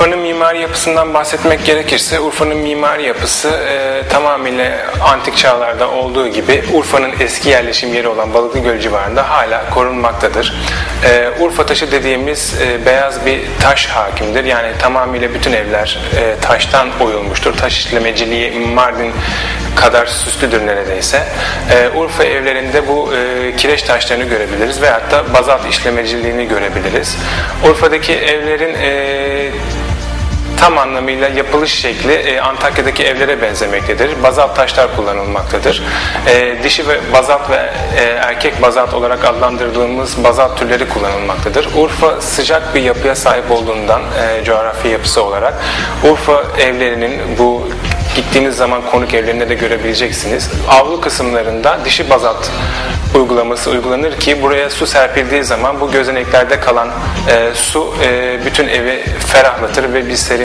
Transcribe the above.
Urfa'nın mimari yapısından bahsetmek gerekirse Urfa'nın mimari yapısı e, tamamıyla antik çağlarda olduğu gibi Urfa'nın eski yerleşim yeri olan Balıklıgöl civarında hala korunmaktadır. E, Urfa taşı dediğimiz e, beyaz bir taş hakimdir. Yani tamamıyla bütün evler e, taştan oyulmuştur. Taş işlemeciliği Mardin kadar süslüdür neredeyse. E, Urfa evlerinde bu e, kireç taşlarını görebiliriz veyahut da bazalt işlemeciliğini görebiliriz. Urfa'daki evlerin e, tam anlamıyla yapılış şekli e, Antakya'daki evlere benzemektedir. Bazalt taşlar kullanılmaktadır. E, dişi ve bazalt ve e, erkek bazalt olarak adlandırdığımız bazalt türleri kullanılmaktadır. Urfa sıcak bir yapıya sahip olduğundan e, coğrafi yapısı olarak Urfa evlerinin bu gittiğiniz zaman konuk evlerinde de görebileceksiniz. Avlu kısımlarında dişi bazalt uygulaması uygulanır ki buraya su serpildiği zaman bu gözeneklerde kalan e, su e, bütün evi ferahlatır ve bir serin